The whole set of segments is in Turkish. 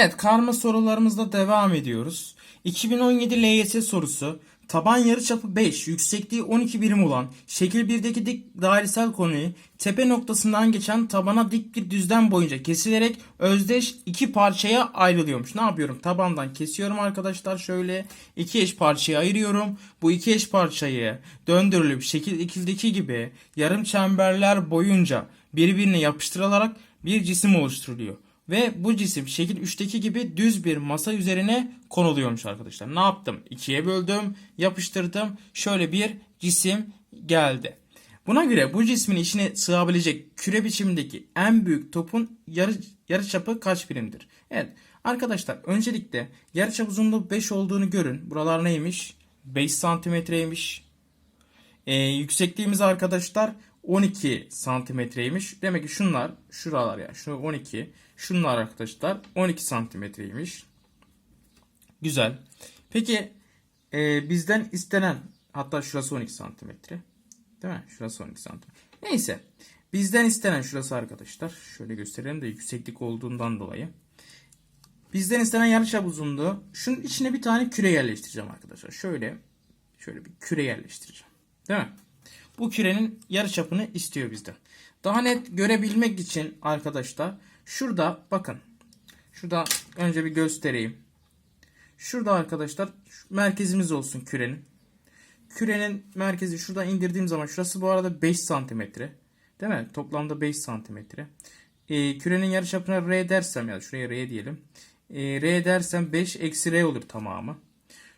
Evet karma sorularımızla devam ediyoruz. 2017 LYS sorusu taban yarıçapı 5, yüksekliği 12 birim olan şekil 1'deki dik dairesel konuyu tepe noktasından geçen tabana dik bir düzlem boyunca kesilerek özdeş iki parçaya ayrılıyormuş. Ne yapıyorum? Tabandan kesiyorum arkadaşlar şöyle iki eş parçaya ayırıyorum. Bu iki eş parçayı döndürülüp şekil 2'deki gibi yarım çemberler boyunca birbirine yapıştırılarak bir cisim oluşturuluyor. Ve bu cisim şekil 3'teki gibi düz bir masa üzerine konuluyormuş arkadaşlar. Ne yaptım? İkiye böldüm, yapıştırdım. Şöyle bir cisim geldi. Buna göre bu cismin içine sığabilecek küre biçimindeki en büyük topun yarı, yarıçapı kaç birimdir? Evet arkadaşlar öncelikle yarıçap uzunluğu 5 olduğunu görün. Buralar neymiş? 5 santimetreymiş. Ee, yüksekliğimiz arkadaşlar 12 santimetreymiş. Demek ki şunlar, şuralar ya, şu 12. Şunlar arkadaşlar 12 santimetreymiş. Güzel. Peki e, bizden istenen, hatta şurası 12 santimetre. Değil mi? Şurası 12 santimetre. Neyse. Bizden istenen şurası arkadaşlar. Şöyle gösterelim de yükseklik olduğundan dolayı. Bizden istenen yarıçap uzunluğu. Şunun içine bir tane küre yerleştireceğim arkadaşlar. Şöyle şöyle bir küre yerleştireceğim. Değil mi? Bu kürenin yarıçapını istiyor bizden. Daha net görebilmek için arkadaşlar şurada bakın. Şurada önce bir göstereyim. Şurada arkadaşlar merkezimiz olsun kürenin. Kürenin merkezi şuradan indirdiğim zaman şurası bu arada 5 santimetre. Değil mi? Toplamda 5 santimetre. Ee, kürenin yarıçapına R dersem ya şuraya R diyelim. Ee, R dersem 5 eksi R olur tamamı.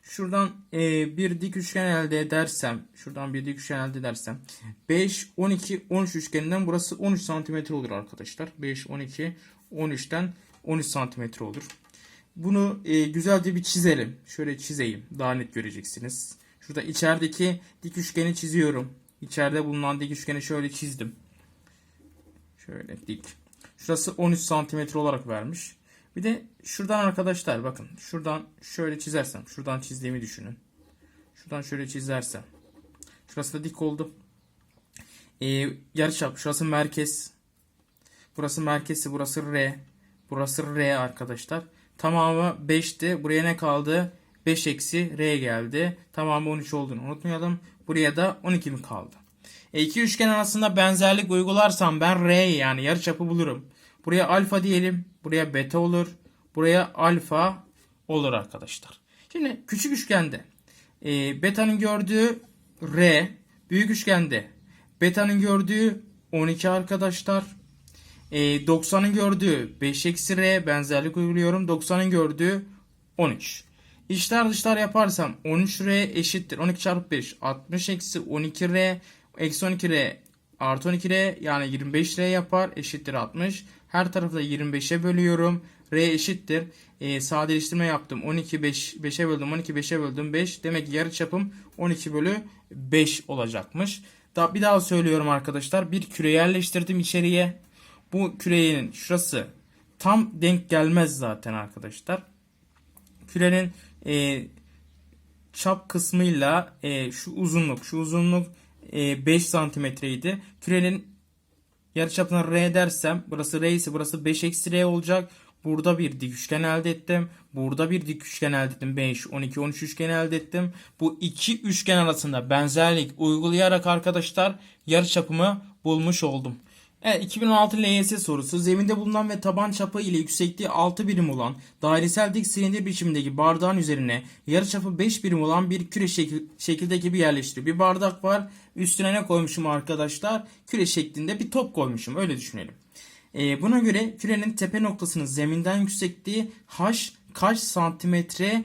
Şuradan e, bir dik üçgen elde edersem, şuradan bir dik üçgen elde edersem 5, 12, 13 üçgeninden burası 13 santimetre olur arkadaşlar. 5, 12, 13'ten 13 santimetre olur. Bunu e, güzelce bir çizelim. Şöyle çizeyim. Daha net göreceksiniz. Şurada içerideki dik üçgeni çiziyorum. İçeride bulunan dik üçgeni şöyle çizdim. Şöyle dik. Şurası 13 santimetre olarak vermiş. Bir de şuradan arkadaşlar bakın. Şuradan şöyle çizersem. Şuradan çizdiğimi düşünün. Şuradan şöyle çizersem. Şurası da dik oldu. Ee, yarıçap. Şurası merkez. Burası merkezi. Burası R. Burası R arkadaşlar. Tamamı 5'ti. Buraya ne kaldı? 5 eksi R geldi. Tamamı 13 olduğunu unutmayalım. Buraya da 12 mi kaldı? E, iki üçgen arasında benzerlik uygularsam ben R yani yarıçapı bulurum. Buraya alfa diyelim. Buraya beta olur. Buraya alfa olur arkadaşlar. Şimdi küçük üçgende e, beta'nın gördüğü R. Büyük üçgende beta'nın gördüğü 12 arkadaşlar. E, 90'ın gördüğü 5 eksi R benzerlik uyguluyorum. 90'ın gördüğü 13. İçler dışlar yaparsam 13R eşittir. 12 çarpı 5 60 eksi 12R eksi 12R artı 12R yani 25R yapar eşittir 60. Her tarafı da 25'e bölüyorum. R eşittir. E, sadeleştirme yaptım. 12 5 5'e böldüm. 12 5'e böldüm 5. Demek ki yarıçapım 12 bölü 5 olacakmış. Da, bir daha söylüyorum arkadaşlar. Bir küre yerleştirdim içeriye. Bu kürenin şurası tam denk gelmez zaten arkadaşlar. Kürenin e, çap kısmıyla e, şu uzunluk şu uzunluk e, 5 santimetreydi. Kürenin yarıçapına R dersem burası R ise burası 5 eksi R olacak. Burada bir dik üçgen elde ettim. Burada bir dik üçgen elde ettim. 5, 12, 13 üçgen elde ettim. Bu iki üçgen arasında benzerlik uygulayarak arkadaşlar yarıçapımı bulmuş oldum. Evet 2016 LYS sorusu zeminde bulunan ve taban çapı ile yüksekliği 6 birim olan dairesel dik silindir biçimindeki bardağın üzerine yarıçapı 5 birim olan bir küre şekil, şekildeki bir yerleştiriyor. Bir bardak var üstüne ne koymuşum arkadaşlar? Küre şeklinde bir top koymuşum öyle düşünelim. Ee, buna göre kürenin tepe noktasının zeminden yüksekliği h kaç santimetre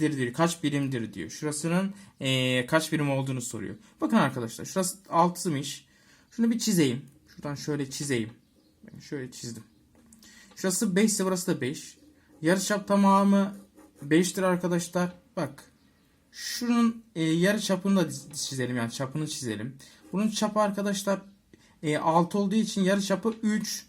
dir kaç birimdir diyor. Şurasının e, kaç birim olduğunu soruyor. Bakın arkadaşlar şurası 6'mış. Şunu bir çizeyim. Şuradan şöyle çizeyim. Ben şöyle çizdim. Şurası 5 ise burası da 5. Yarıçap tamamı 5'tir arkadaşlar. Bak. Şunun e, yarı çapını da çizelim yani çapını çizelim. Bunun çapı arkadaşlar e, 6 olduğu için yarı çapı 3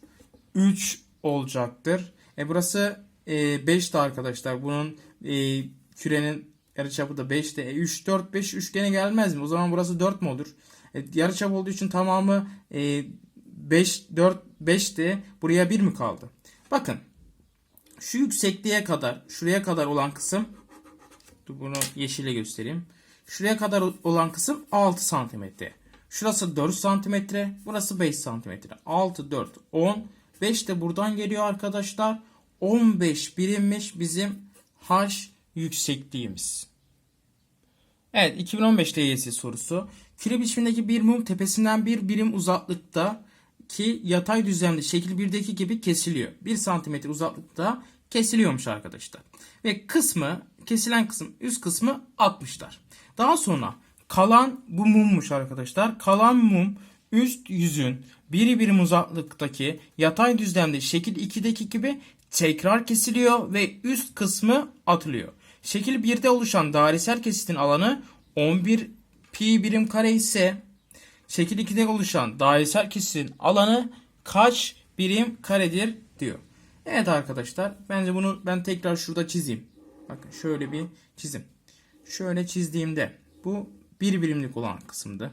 3 olacaktır. E burası e, 5 de arkadaşlar. Bunun e, kürenin yarı çapı da 5'te. E, 3 4 5 üçgene gelmez mi? O zaman burası 4 mu olur? E, yarı çap olduğu için tamamı e, 5 4 5'ti. Buraya 1 mi kaldı? Bakın. şu yüksekliğe kadar, şuraya kadar olan kısım dur bunu yeşile göstereyim. Şuraya kadar olan kısım 6 santimetre. Şurası 4 santimetre, burası 5 santimetre. 6, 4, 10. 5 de buradan geliyor arkadaşlar. 15 birimmiş bizim H yüksekliğimiz. Evet 2015 LYS sorusu. Küre biçimindeki bir mum tepesinden bir birim uzaklıkta ki yatay düzlemde şekil 1'deki gibi kesiliyor. 1 santimetre uzaklıkta kesiliyormuş arkadaşlar. Ve kısmı kesilen kısım üst kısmı 60'lar. Daha sonra kalan bu mummuş arkadaşlar. Kalan mum üst yüzün biri birim uzaklıktaki yatay düzlemde şekil 2'deki gibi tekrar kesiliyor ve üst kısmı atılıyor. Şekil 1'de oluşan dairesel kesitin alanı 11 pi birim kare ise şekil 2'de oluşan dairesel kesitin alanı kaç birim karedir diyor. Evet arkadaşlar bence bunu ben tekrar şurada çizeyim. Bakın şöyle bir çizim. Şöyle çizdiğimde bu bir birimlik olan kısımdı.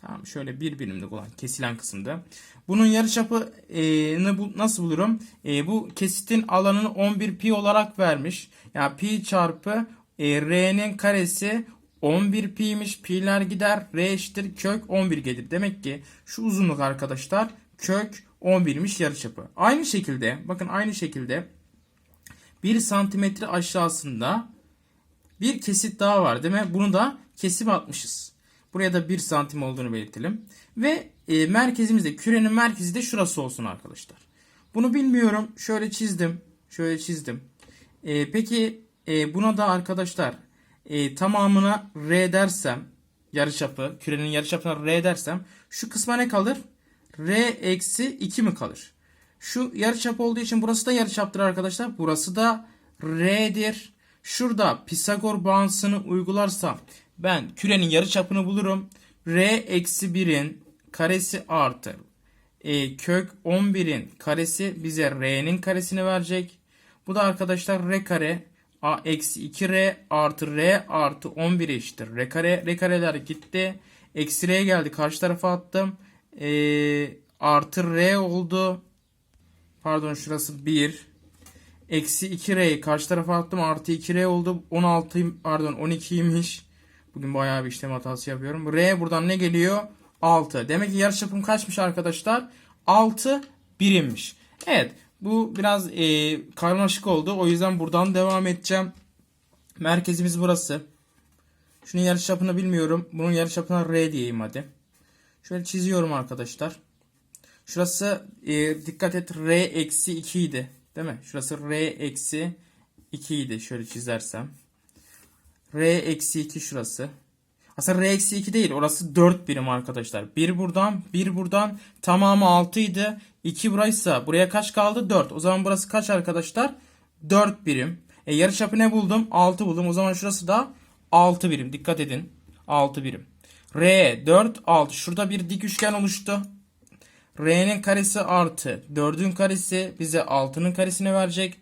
Tamam şöyle bir birimlik olan kesilen kısımda. Bunun yarıçapı e, bu, nasıl bulurum? E, bu kesitin alanını 11 pi olarak vermiş. Yani pi çarpı e, r'nin karesi 11 pi'ymiş. Pi'ler gider. R eşittir kök 11 gelir. Demek ki şu uzunluk arkadaşlar kök 11'miş yarıçapı. Aynı şekilde bakın aynı şekilde 1 santimetre aşağısında bir kesit daha var değil mi? Bunu da kesip atmışız. Buraya da 1 santim olduğunu belirtelim. Ve e, merkezimizde kürenin merkezi de şurası olsun arkadaşlar. Bunu bilmiyorum. Şöyle çizdim. Şöyle çizdim. E, peki e, buna da arkadaşlar e, tamamına R dersem yarıçapı kürenin yarıçapına R dersem şu kısma ne kalır? R eksi 2 mi kalır? Şu yarıçap olduğu için burası da yarıçaptır arkadaşlar. Burası da R'dir. Şurada Pisagor bağıntısını uygularsam ben kürenin yarıçapını bulurum. R eksi 1'in karesi artı e, kök 11'in karesi bize R'nin karesini verecek. Bu da arkadaşlar R kare A eksi 2R artı R artı 11 eşittir. R kare, R kareler gitti. Eksi R geldi. Karşı tarafa attım. E, artı R oldu. Pardon şurası 1. Eksi 2R'yi karşı tarafa attım. Artı 2R oldu. 16 pardon 12'ymiş. Bugün bayağı bir işlem hatası yapıyorum. R buradan ne geliyor? 6. Demek ki yarıçapım kaçmış arkadaşlar? 6 birimmiş. Evet. Bu biraz e, karmaşık oldu. O yüzden buradan devam edeceğim. Merkezimiz burası. Şunun yarıçapını bilmiyorum. Bunun yarıçapına R diyeyim hadi. Şöyle çiziyorum arkadaşlar. Şurası e, dikkat et R eksi 2 idi. Değil mi? Şurası R eksi 2 idi. Şöyle çizersem. R eksi 2 şurası. Aslında R eksi 2 değil. Orası 4 birim arkadaşlar. 1 buradan, 1 buradan. Tamamı 6 idi. 2 buraysa buraya kaç kaldı? 4. O zaman burası kaç arkadaşlar? 4 birim. E yarıçapı ne buldum? 6 buldum. O zaman şurası da 6 birim. Dikkat edin. 6 birim. R 4 6. Şurada bir dik üçgen oluştu. R'nin karesi artı 4'ün karesi bize 6'nın karesini verecek.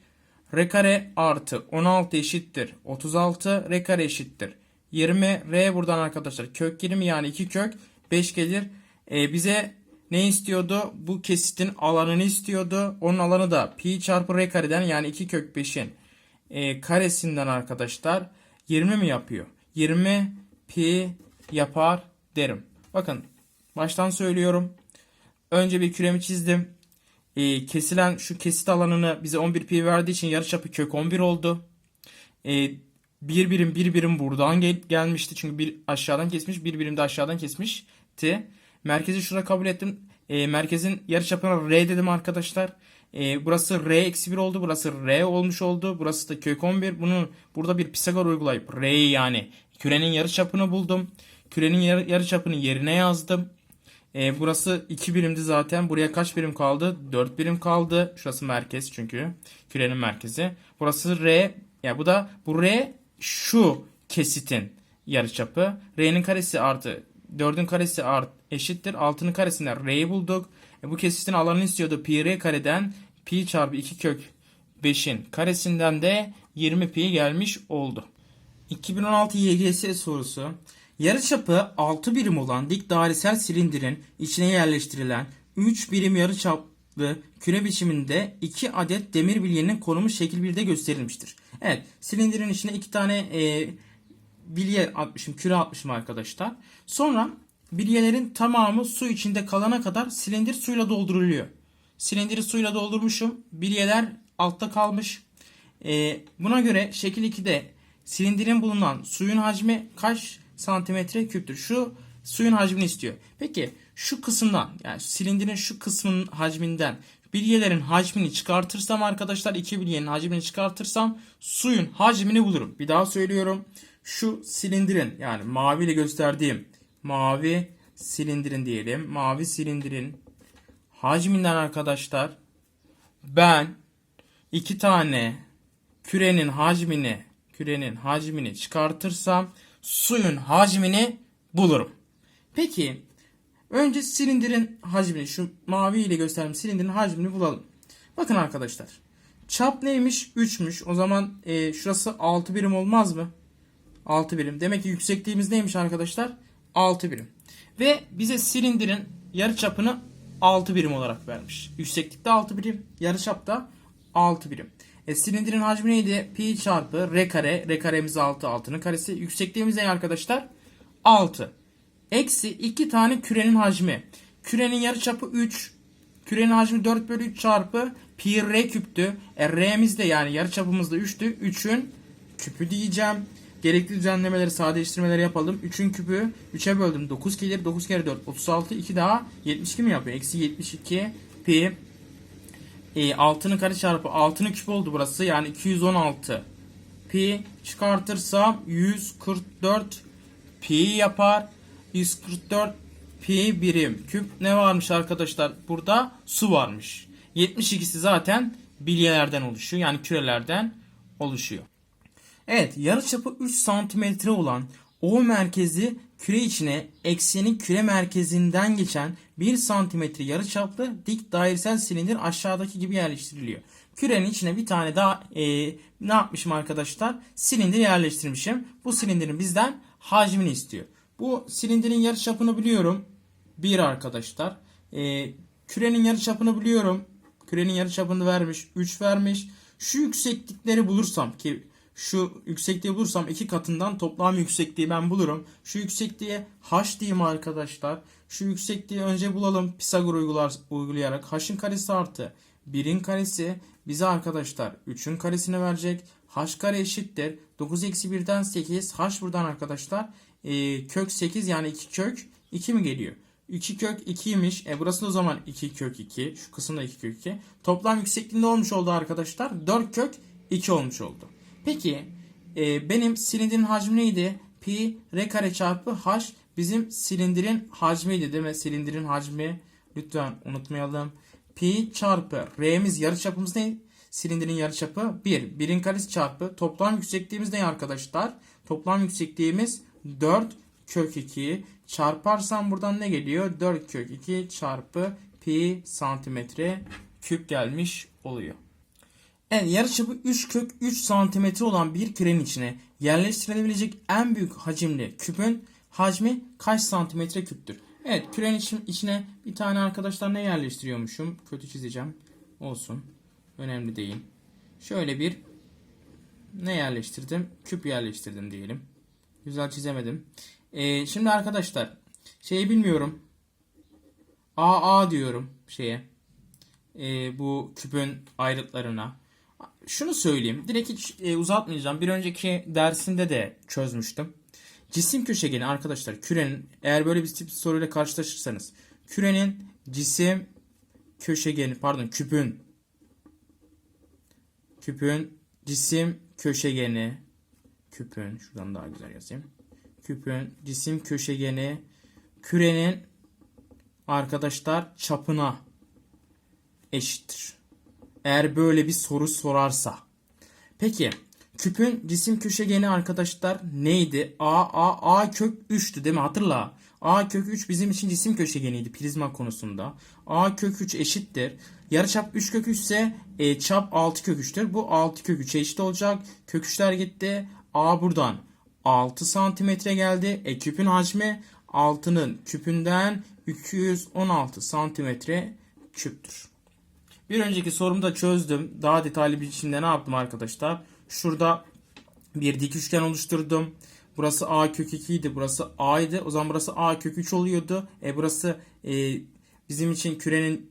R kare artı 16 eşittir 36. R kare eşittir 20. R buradan arkadaşlar kök 20 yani 2 kök 5 gelir. Ee, bize ne istiyordu? Bu kesitin alanını istiyordu. Onun alanı da pi çarpı r kareden yani 2 kök 5'in e, karesinden arkadaşlar 20 mi yapıyor? 20 pi yapar derim. Bakın baştan söylüyorum. Önce bir küremi çizdim. E, kesilen şu kesit alanını bize 11 pi verdiği için yarıçapı kök 11 oldu. E, bir birim bir birim buradan gel gelmişti. Çünkü bir aşağıdan kesmiş bir birim de aşağıdan kesmişti. Merkezi şurada kabul ettim. E, merkezin yarıçapına R dedim arkadaşlar. E, burası R eksi 1 oldu. Burası R olmuş oldu. Burası da kök 11. Bunu burada bir Pisagor uygulayıp R'yi yani kürenin yarıçapını buldum. Kürenin yarı, yarıçapını yerine yazdım. E, burası 2 birimdi zaten. Buraya kaç birim kaldı? 4 birim kaldı. Şurası merkez çünkü. Kürenin merkezi. Burası R. Ya yani bu da bu R şu kesitin yarıçapı. R'nin karesi artı 4'ün karesi art eşittir. 6'nın karesinden R'yi bulduk. E, bu kesitin alanını istiyordu. Pi R kareden pi çarpı 2 kök 5'in karesinden de 20 pi gelmiş oldu. 2016 YGS sorusu. Yarıçapı 6 birim olan dik dairesel silindirin içine yerleştirilen 3 birim yarıçap küre biçiminde iki adet demir bilyenin konumu şekil 1'de gösterilmiştir. Evet silindirin içine iki tane e, bilye atmışım, küre atmışım arkadaşlar. Sonra bilyelerin tamamı su içinde kalana kadar silindir suyla dolduruluyor. Silindiri suyla doldurmuşum. Bilyeler altta kalmış. E, buna göre şekil 2'de silindirin bulunan suyun hacmi kaç santimetre küptür? Şu suyun hacmini istiyor. Peki şu kısımdan yani silindirin şu kısmının hacminden bilyelerin hacmini çıkartırsam arkadaşlar iki bilyenin hacmini çıkartırsam suyun hacmini bulurum. Bir daha söylüyorum. Şu silindirin yani mavi ile gösterdiğim mavi silindirin diyelim. Mavi silindirin hacminden arkadaşlar ben iki tane kürenin hacmini kürenin hacmini çıkartırsam suyun hacmini bulurum. Peki önce silindirin hacmini şu mavi ile gösterdiğim silindirin hacmini bulalım. Bakın arkadaşlar. Çap neymiş? 3'müş. O zaman e, şurası 6 birim olmaz mı? 6 birim. Demek ki yüksekliğimiz neymiş arkadaşlar? 6 birim. Ve bize silindirin yarı çapını 6 birim olarak vermiş. Yükseklikte 6 birim, yarı çapta 6 birim. E, silindirin hacmi neydi? Pi çarpı r kare. R karemiz 6, 6'nın karesi. Yüksekliğimiz ne arkadaşlar? 6. Eksi 2 tane kürenin hacmi. Kürenin yarıçapı 3. Kürenin hacmi 4 bölü 3 çarpı pi r küptü. E, r'miz de yani yarıçapımız da 3'tü. 3'ün küpü diyeceğim. Gerekli düzenlemeleri, sadeleştirmeleri yapalım. 3'ün küpü 3'e böldüm. 9 gelir. 9 kere 4. 36. 2 daha 72 mi yapıyor? Eksi 72 pi e, 6'nın kare çarpı 6'nın küp oldu burası. Yani 216 pi çıkartırsam 144 pi yapar. 144 pi birim. Küp ne varmış arkadaşlar? Burada su varmış. 72'si zaten bilyelerden oluşuyor. Yani kürelerden oluşuyor. Evet yarıçapı 3 santimetre olan O merkezi küre içine eksenin küre merkezinden geçen 1 santimetre yarıçaplı dik dairesel silindir aşağıdaki gibi yerleştiriliyor. Kürenin içine bir tane daha e, ne yapmışım arkadaşlar? Silindir yerleştirmişim. Bu silindirin bizden hacmini istiyor. Bu silindirin yarıçapını biliyorum. 1 arkadaşlar. E, kürenin yarıçapını biliyorum. Kürenin yarıçapını vermiş. 3 vermiş. Şu yükseklikleri bulursam ki şu yüksekliği bulursam iki katından toplam yüksekliği ben bulurum. Şu yüksekliğe h diyeyim arkadaşlar. Şu yüksekliği önce bulalım Pisagor uygular, uygulayarak. h'ın karesi artı 1'in karesi bize arkadaşlar 3'ün karesini verecek. h kare eşittir. 9 eksi 1'den 8. h buradan arkadaşlar e, kök 8 yani 2 kök 2 mi geliyor? 2 kök 2'ymiş. E burası da o zaman 2 kök 2. Şu kısımda 2 kök 2. Toplam yüksekliğinde olmuş oldu arkadaşlar. 4 kök 2 olmuş oldu. Peki e, benim silindirin hacmi neydi? Pi r kare çarpı h bizim silindirin hacmiydi değil mi? Silindirin hacmi lütfen unutmayalım. Pi çarpı r'miz yarıçapımız ne? Silindirin yarıçapı 1. 1'in karesi çarpı toplam yüksekliğimiz ne arkadaşlar? Toplam yüksekliğimiz 4 kök 2 çarparsam buradan ne geliyor? 4 kök 2 çarpı pi santimetre küp gelmiş oluyor. Evet yarıçapı 3 kök 3 santimetre olan bir kürenin içine yerleştirilebilecek en büyük hacimli küpün hacmi kaç santimetre küptür? Evet kürenin içine bir tane arkadaşlar ne yerleştiriyormuşum? Kötü çizeceğim. Olsun. Önemli değil. Şöyle bir ne yerleştirdim? Küp yerleştirdim diyelim. Güzel çizemedim. Ee, şimdi arkadaşlar şeyi bilmiyorum. AA diyorum şeye. Ee, bu küpün ayrıtlarına şunu söyleyeyim. Direkt hiç e, uzatmayacağım. Bir önceki dersinde de çözmüştüm. Cisim köşegeni arkadaşlar kürenin eğer böyle bir tip soruyla karşılaşırsanız kürenin cisim köşegeni pardon küpün küpün cisim köşegeni küpün şuradan daha güzel yazayım. Küpün cisim köşegeni kürenin arkadaşlar çapına eşittir. Eğer böyle bir soru sorarsa. Peki küpün cisim köşegeni arkadaşlar neydi? A, A, A kök 3'tü değil mi? Hatırla. A kök 3 bizim için cisim köşegeniydi prizma konusunda. A kök 3 eşittir. Yarıçap 3 kök 3 ise e, çap 6 kök 3'tür. Bu 6 kök 3'e eşit olacak. Kök 3'ler gitti. A buradan 6 santimetre geldi. E küpün hacmi 6'nın küpünden 216 santimetre küptür. Bir önceki sorumda çözdüm. Daha detaylı bir biçimde ne yaptım arkadaşlar? Şurada bir dik üçgen oluşturdum. Burası a kök 2 idi. Burası a idi. O zaman burası a kök 3 oluyordu. E burası e, bizim için kürenin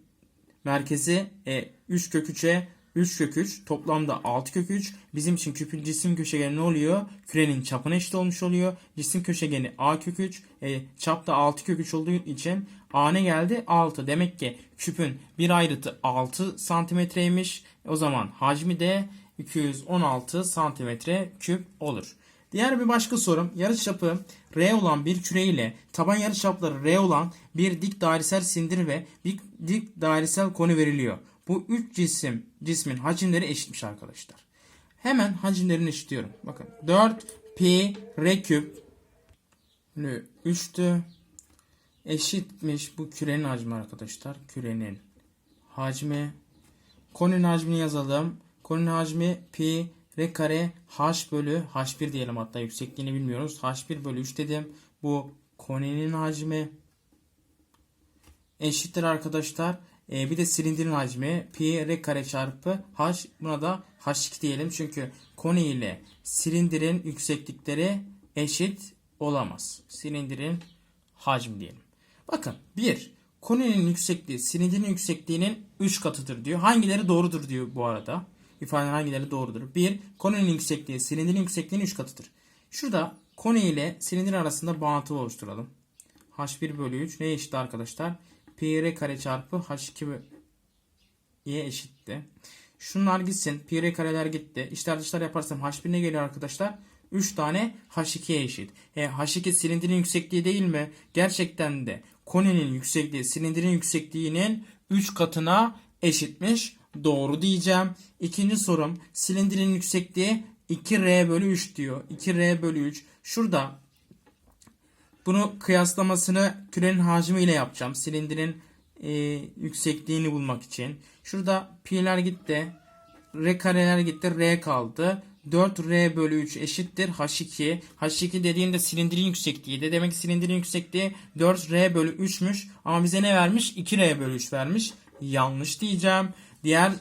merkezi e, 3 kök 3'e 3 kök 3 toplamda 6 kök 3 bizim için küpün cisim köşegeni ne oluyor? Kürenin çapına eşit olmuş oluyor. Cisim köşegeni a kök 3 e, çap da 6 kök 3 olduğu için a ne geldi? 6. Demek ki küpün bir ayrıtı 6 santimetreymiş. O zaman hacmi de 216 santimetre küp olur. Diğer bir başka sorum yarıçapı R olan bir küre ile taban yarıçapları R olan bir dik dairesel sindir ve bir dik dairesel konu veriliyor. Bu üç cisim cismin hacimleri eşitmiş arkadaşlar. Hemen hacimlerini eşitliyorum. Bakın 4 pi r küp 3'tü eşitmiş bu kürenin hacmi arkadaşlar. Kürenin hacmi konunun hacmini yazalım. Konunun hacmi pi r kare h bölü h1 diyelim hatta yüksekliğini bilmiyoruz. h1 bölü 3 dedim. Bu koninin hacmi eşittir arkadaşlar. Ee, bir de silindirin hacmi pi r kare çarpı h buna da h2 diyelim. Çünkü koni ile silindirin yükseklikleri eşit olamaz. Silindirin hacmi diyelim. Bakın 1. Koninin yüksekliği silindirin yüksekliğinin 3 katıdır diyor. Hangileri doğrudur diyor bu arada. İfadenin hangileri doğrudur? 1. Koninin yüksekliği silindirin yüksekliğinin 3 katıdır. Şurada koni ile silindir arasında bağıntı oluşturalım. h1 bölü 3 neye eşit arkadaşlar? Pi r kare çarpı h2 'ye eşitti. Şunlar gitsin. Pi r kareler gitti. İşler dışlar yaparsam h1 ne geliyor arkadaşlar? 3 tane h2'ye eşit. E, h2 silindirin yüksekliği değil mi? Gerçekten de koninin yüksekliği silindirin yüksekliğinin 3 katına eşitmiş. Doğru diyeceğim. İkinci sorum silindirin yüksekliği 2r bölü 3 diyor. 2r bölü 3. Şurada bunu kıyaslamasını kürenin hacmi ile yapacağım. Silindirin e, yüksekliğini bulmak için. Şurada pi'ler gitti. R kareler gitti. R kaldı. 4R bölü 3 eşittir H2. H2 dediğinde silindirin yüksekliğiydi. Demek ki silindirin yüksekliği 4R bölü 3'müş. Ama bize ne vermiş? 2R bölü 3 vermiş. Yanlış diyeceğim. Diğer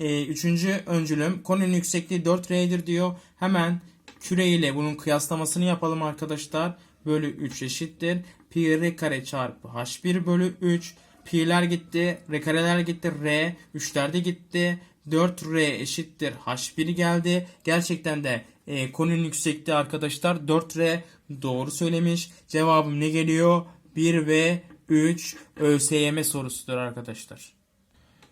e, üçüncü öncülüm konunun yüksekliği 4R'dir diyor. Hemen küre ile bunun kıyaslamasını yapalım arkadaşlar. Bölü 3 eşittir. Pi r kare çarpı h1 bölü 3. Pi'ler gitti. R kareler gitti. R. 3'ler de gitti. 4R eşittir H1 geldi. Gerçekten de e, konunun yüksekliği arkadaşlar 4R doğru söylemiş. Cevabım ne geliyor? 1 ve 3 ÖSYM sorusudur arkadaşlar.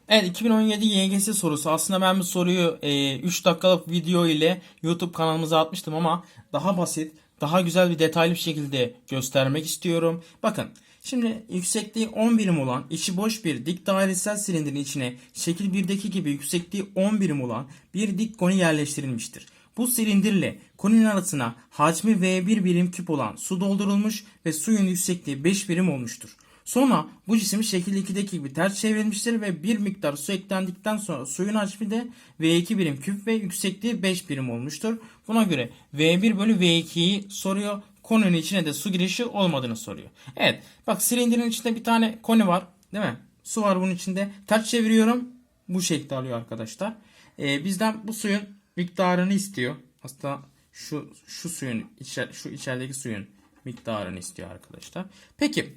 Evet 2017 YGS sorusu. Aslında ben bu soruyu e, 3 dakikalık video ile YouTube kanalımıza atmıştım ama daha basit, daha güzel bir detaylı bir şekilde göstermek istiyorum. Bakın Şimdi yüksekliği 10 birim olan içi boş bir dik dairesel silindirin içine şekil 1'deki gibi yüksekliği 10 birim olan bir dik koni yerleştirilmiştir. Bu silindirle koninin arasına hacmi V1 birim küp olan su doldurulmuş ve suyun yüksekliği 5 birim olmuştur. Sonra bu cisim şekil 2'deki gibi ters çevrilmiştir ve bir miktar su eklendikten sonra suyun hacmi de V2 birim küp ve yüksekliği 5 birim olmuştur. Buna göre V1 bölü V2'yi soruyor konunun içine de su girişi olmadığını soruyor. Evet bak silindirin içinde bir tane koni var değil mi? Su var bunun içinde. Ters çeviriyorum. Bu şekilde alıyor arkadaşlar. Ee, bizden bu suyun miktarını istiyor. Aslında şu şu suyun içer, şu içerideki suyun miktarını istiyor arkadaşlar. Peki.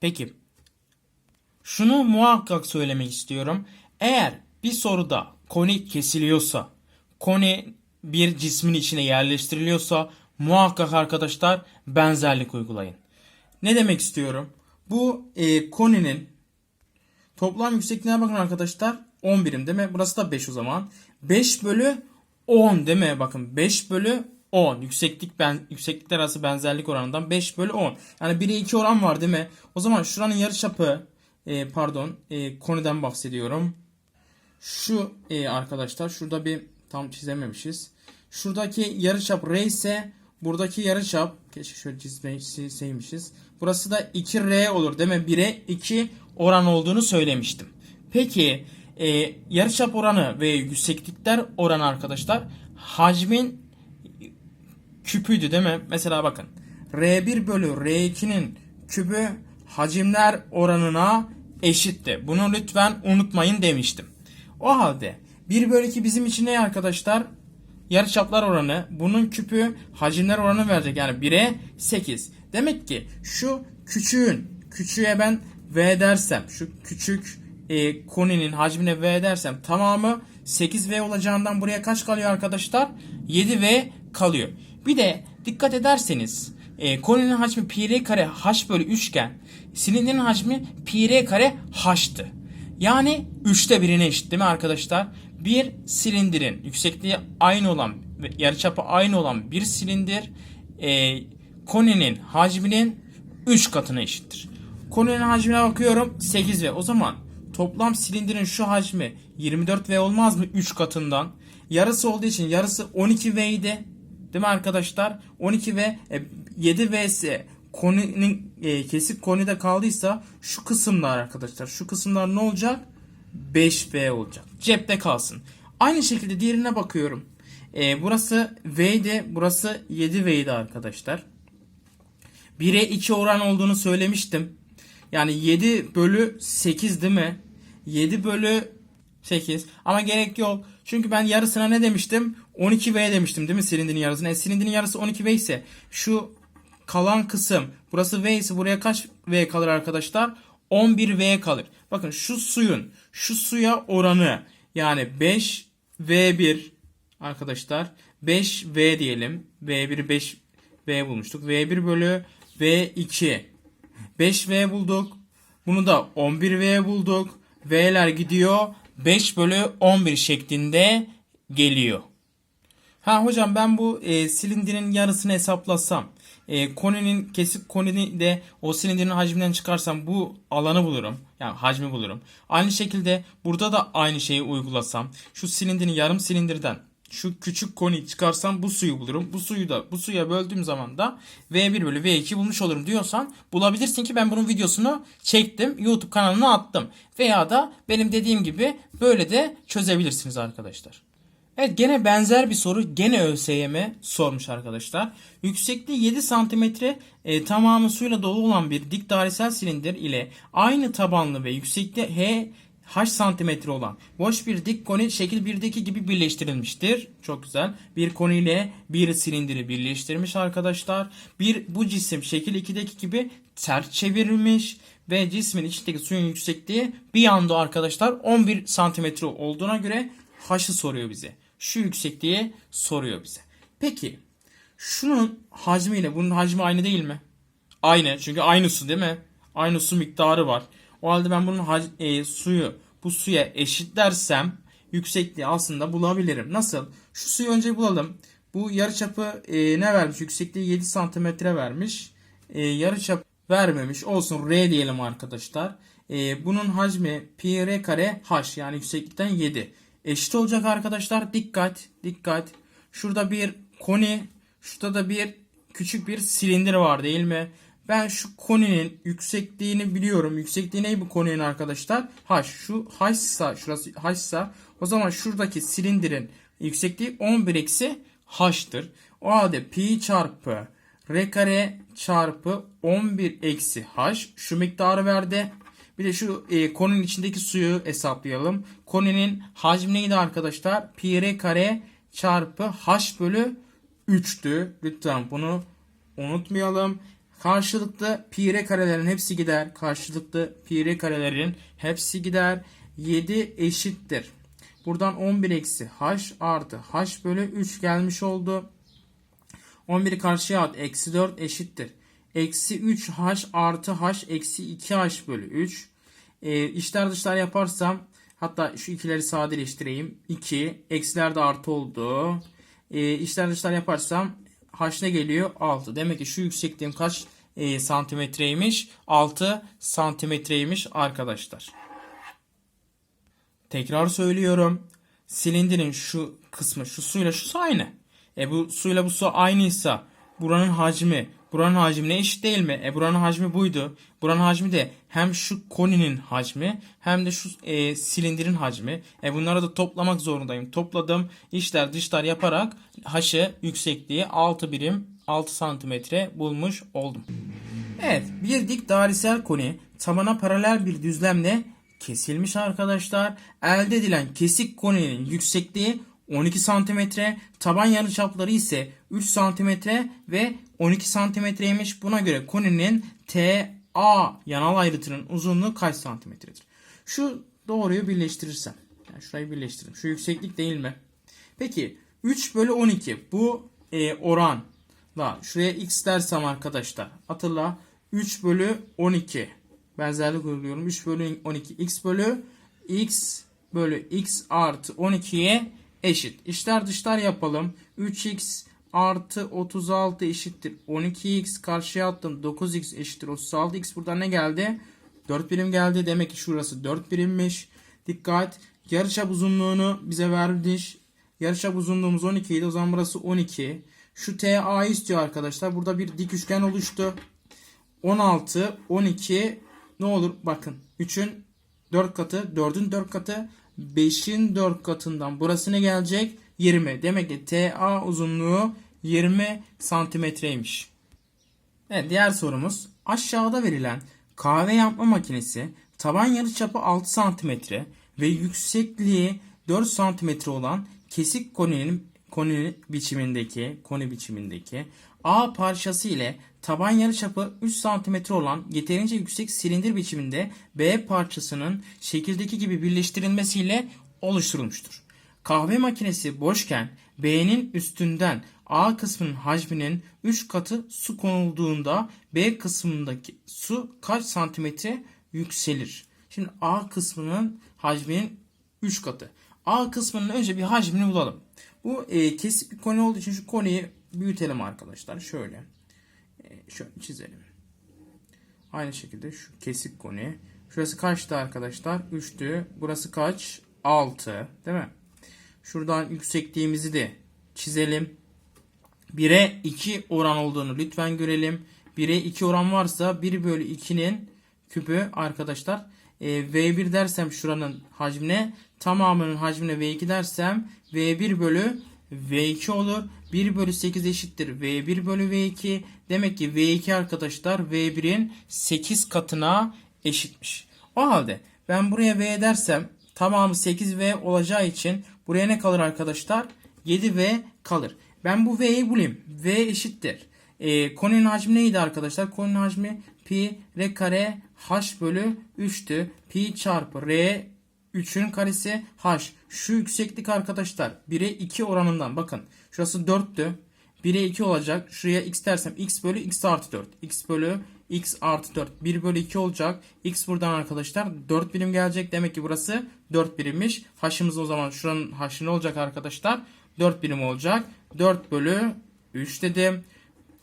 Peki. Şunu muhakkak söylemek istiyorum. Eğer bir soruda koni kesiliyorsa, koni bir cismin içine yerleştiriliyorsa muhakkak arkadaşlar benzerlik uygulayın. Ne demek istiyorum? Bu e, koninin toplam yüksekliğine bakın arkadaşlar 10 birim değil mi? Burası da 5 o zaman. 5 bölü 10 değil mi? Bakın 5 bölü 10 yükseklik ben yükseklikler arası benzerlik oranından 5 bölü 10. Yani 1'e 2 oran var değil mi? O zaman şuranın yarıçapı e, pardon e, koniden bahsediyorum. Şu e, arkadaşlar şurada bir tam çizememişiz. Şuradaki yarıçap R ise buradaki yarıçap keşke şöyle çizmeymişiz. Burası da 2R olur mi? 1'e 2 oran olduğunu söylemiştim. Peki e, yarıçap oranı ve yükseklikler oranı arkadaşlar hacmin küpüydü değil mi? Mesela bakın R1 bölü R2'nin kübü hacimler oranına eşitti. Bunu lütfen unutmayın demiştim. O halde 1 bölü 2 bizim için ne arkadaşlar? Yarıçaplar oranı. Bunun küpü hacimler oranı verecek. Yani 1'e 8. Demek ki şu küçüğün küçüğe ben V dersem şu küçük e, koninin hacmine V dersem tamamı 8V olacağından buraya kaç kalıyor arkadaşlar? 7V kalıyor. Bir de dikkat ederseniz e, koninin hacmi pi r kare h bölü 3 iken silindirin hacmi pi r kare h'tı. Yani 3'te 1'ine eşit değil mi arkadaşlar? Bir silindirin yüksekliği aynı olan ve yarıçapı aynı olan bir silindir e, koninin hacminin 3 katına eşittir. Koninin hacmine bakıyorum 8V. O zaman toplam silindirin şu hacmi 24V olmaz mı 3 katından? Yarısı olduğu için yarısı 12V idi. Değil mi arkadaşlar? 12V e, 7V ise koninin e, kesik konide kaldıysa şu kısımlar arkadaşlar şu kısımlar ne olacak? 5V olacak. Cepte kalsın. Aynı şekilde diğerine bakıyorum. E, burası V'ydi. Burası 7V'ydi arkadaşlar. 1'e 2 oran olduğunu söylemiştim. Yani 7 bölü 8 değil mi? 7 bölü 8. Ama gerek yok. Çünkü ben yarısına ne demiştim? 12V demiştim değil mi silindirin yarısına? E, silindirin yarısı 12V ise şu kalan kısım burası V ise buraya kaç V kalır arkadaşlar? 11V kalır. Bakın şu suyun şu suya oranı yani 5V1 arkadaşlar 5V diyelim. V1 5V bulmuştuk. V1 bölü V2 5V bulduk. Bunu da 11V bulduk. V'ler gidiyor. 5 bölü 11 şeklinde geliyor. Ha hocam ben bu e, silindirin yarısını hesaplasam e, koninin kesik konini de o silindirin hacminden çıkarsam bu alanı bulurum. Yani hacmi bulurum. Aynı şekilde burada da aynı şeyi uygulasam şu silindirin yarım silindirden şu küçük koni çıkarsam bu suyu bulurum. Bu suyu da bu suya böldüğüm zaman da V1 bölü V2 bulmuş olurum diyorsan bulabilirsin ki ben bunun videosunu çektim. YouTube kanalına attım. Veya da benim dediğim gibi böyle de çözebilirsiniz arkadaşlar. Evet gene benzer bir soru gene ÖSYM sormuş arkadaşlar. Yüksekliği 7 santimetre e, tamamı suyla dolu olan bir dik dairesel silindir ile aynı tabanlı ve yüksekliği H h santimetre olan boş bir dik koni şekil 1'deki gibi birleştirilmiştir. Çok güzel. Bir koni ile bir silindiri birleştirmiş arkadaşlar. Bir bu cisim şekil 2'deki gibi ters çevirilmiş ve cismin içindeki suyun yüksekliği bir anda arkadaşlar 11 santimetre olduğuna göre h'ı soruyor bize. Şu yüksekliği soruyor bize. Peki şunun hacmiyle bunun hacmi aynı değil mi? Aynı. Çünkü aynı su değil mi? Aynı su miktarı var. O halde ben bunun e, suyu bu suya eşitlersem yüksekliği aslında bulabilirim. Nasıl? Şu suyu önce bulalım. Bu yarıçapı e, ne vermiş? Yüksekliği 7 santimetre vermiş. E, yarıçap vermemiş. Olsun R diyelim arkadaşlar. E, bunun hacmi pi r kare h yani yükseklikten 7. Eşit olacak arkadaşlar. Dikkat, dikkat. Şurada bir koni, şurada da bir küçük bir silindir var değil mi? Ben şu koninin yüksekliğini biliyorum. Yüksekliği ne bu koninin arkadaşlar? H. Şu H ise şurası H ise o zaman şuradaki silindirin yüksekliği 11 eksi H'tır. O halde pi çarpı r kare çarpı 11 eksi H şu miktarı verdi. Bir de şu e, koninin içindeki suyu hesaplayalım. Koninin hacmi neydi arkadaşlar? Pi r kare çarpı H bölü 3'tü. Lütfen bunu unutmayalım. Karşılıklı pi r karelerin hepsi gider. Karşılıklı pi r karelerin hepsi gider. 7 eşittir. Buradan 11 eksi h artı h bölü 3 gelmiş oldu. 11'i karşıya at. Eksi 4 eşittir. Eksi 3h artı h eksi 2h bölü 3. E, içler dışlar yaparsam hatta şu ikileri sadeleştireyim. 2. Eksiler de artı oldu. E, içler dışlar yaparsam h ne geliyor? 6. Demek ki şu yüksekliğim kaç e, santimetreymiş? 6 santimetreymiş arkadaşlar. Tekrar söylüyorum. Silindirin şu kısmı şu suyla şu su aynı. E bu suyla bu su aynıysa buranın hacmi buranın hacmine eşit değil mi? E buranın hacmi buydu. Buranın hacmi de hem şu koninin hacmi hem de şu e, silindirin hacmi. E bunları da toplamak zorundayım. Topladım. İçler dışlar yaparak h'ı yüksekliği 6 birim 6 santimetre bulmuş oldum. Evet, bir dik dairesel koni tabana paralel bir düzlemle kesilmiş arkadaşlar. Elde edilen kesik koninin yüksekliği 12 cm, taban yarıçapları ise 3 cm ve 12 santimetreymiş. Buna göre koninin TA yanal ayrıtının uzunluğu kaç santimetredir? Şu doğruyu birleştirirsem. Yani şurayı birleştirdim. Şu yükseklik değil mi? Peki 3 bölü 12 bu e, oran. Da şuraya x dersem arkadaşlar. Hatırla 3 bölü 12. Benzerlik uyguluyorum. 3 bölü 12 x bölü x bölü x artı 12'ye eşit. İşler dışlar yapalım. 3x artı 36 eşittir 12x karşıya attım 9x eşittir 36x buradan ne geldi? 4 birim geldi. Demek ki şurası 4 birimmiş. Dikkat. Yarıçap uzunluğunu bize vermiş. Yarıçap uzunluğumuz 12 idi. O zaman burası 12 şu TA istiyor arkadaşlar. Burada bir dik üçgen oluştu. 16 12 ne olur? Bakın 3'ün 4 katı 4'ün 4 katı 5'in 4 katından burası ne gelecek 20 demek ki TA uzunluğu 20 santimetreymiş. Evet diğer sorumuz aşağıda verilen kahve yapma makinesi taban yarıçapı 6 santimetre ve yüksekliği 4 santimetre olan kesik koninin koni biçimindeki koni biçimindeki A parçası ile taban yarıçapı 3 santimetre olan yeterince yüksek silindir biçiminde B parçasının şekildeki gibi birleştirilmesiyle oluşturulmuştur. Kahve makinesi boşken B'nin üstünden A kısmının hacminin 3 katı su konulduğunda B kısmındaki su kaç santimetre yükselir? Şimdi A kısmının hacminin 3 katı. A kısmının önce bir hacmini bulalım. Bu e, kesik bir konu olduğu için şu konuyu büyütelim arkadaşlar. Şöyle. E, şöyle çizelim. Aynı şekilde şu kesik konu. Şurası kaçtı arkadaşlar? 3'tü. Burası kaç? 6. Değil mi? Şuradan yüksekliğimizi de çizelim. 1'e 2 oran olduğunu lütfen görelim. 1'e 2 oran varsa 1 bölü 2'nin küpü arkadaşlar. E, V1 dersem şuranın hacmine tamamının hacmine V2 dersem V1 bölü V2 olur. 1 bölü 8 eşittir V1 bölü V2. Demek ki V2 arkadaşlar V1'in 8 katına eşitmiş. O halde ben buraya V dersem tamamı 8V olacağı için buraya ne kalır arkadaşlar? 7V kalır. Ben bu V'yi bulayım. V eşittir. E, konunun hacmi neydi arkadaşlar? Konunun hacmi pi r kare h bölü 3'tü. Pi çarpı r 3'ün karesi h. Şu yükseklik arkadaşlar 1'e 2 oranından bakın. Şurası 4'tü. 1'e 2 olacak. Şuraya x dersem x bölü x artı 4. x bölü x artı 4. 1 bölü 2 olacak. x buradan arkadaşlar 4 birim gelecek. Demek ki burası 4 birimmiş. H'ımız o zaman şuranın h'ı ne olacak arkadaşlar? 4 birim olacak. 4 bölü 3 dedim.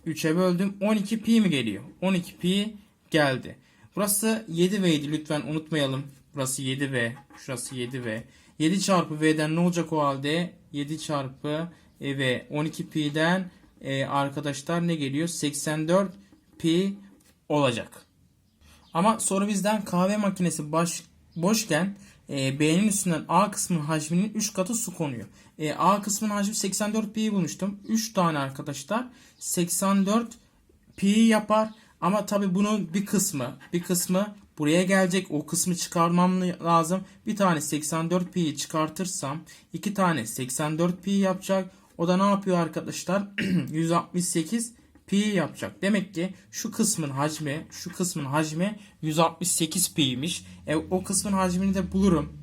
3'e böldüm. 12 pi mi geliyor? 12 pi geldi. Burası 7V idi lütfen unutmayalım. Burası 7V. Şurası 7V. 7 çarpı V'den ne olacak o halde? 7 çarpı e, V. 12 pi'den e, arkadaşlar ne geliyor? 84 pi olacak. Ama soru bizden kahve makinesi baş, boşken e, B'nin üstünden A kısmının hacminin 3 katı su konuyor. E, A kısmının hacmi 84 pi bulmuştum. 3 tane arkadaşlar 84 pi yapar. Ama tabi bunun bir kısmı bir kısmı buraya gelecek. O kısmı çıkarmam lazım. Bir tane 84 pi'yi çıkartırsam iki tane 84 pi yapacak. O da ne yapıyor arkadaşlar? 168 pi yapacak. Demek ki şu kısmın hacmi, şu kısmın hacmi 168 pi'ymiş. E, o kısmın hacmini de bulurum.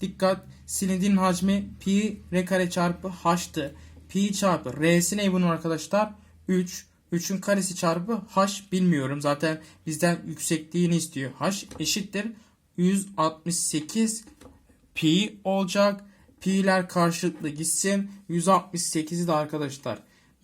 Dikkat, silindirin hacmi pi r kare çarpı h'tı. Pi çarpı r'si ne bunun arkadaşlar? 3. 3'ün karesi çarpı h bilmiyorum. Zaten bizden yüksekliğini istiyor. h eşittir 168 pi olacak. Pi'ler karşılıklı gitsin. 168'i de arkadaşlar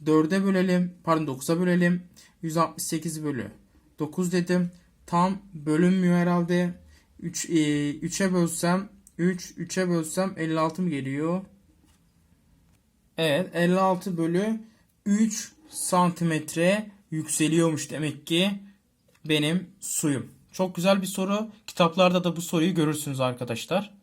4'e bölelim. Pardon 9'a bölelim. 168 bölü 9 dedim. Tam bölünmüyor herhalde. 3 e, 3'e bölsem 3 3'e bölsem 56 mı geliyor? Evet 56 bölü 3 santimetre yükseliyormuş demek ki benim suyum. Çok güzel bir soru. Kitaplarda da bu soruyu görürsünüz arkadaşlar.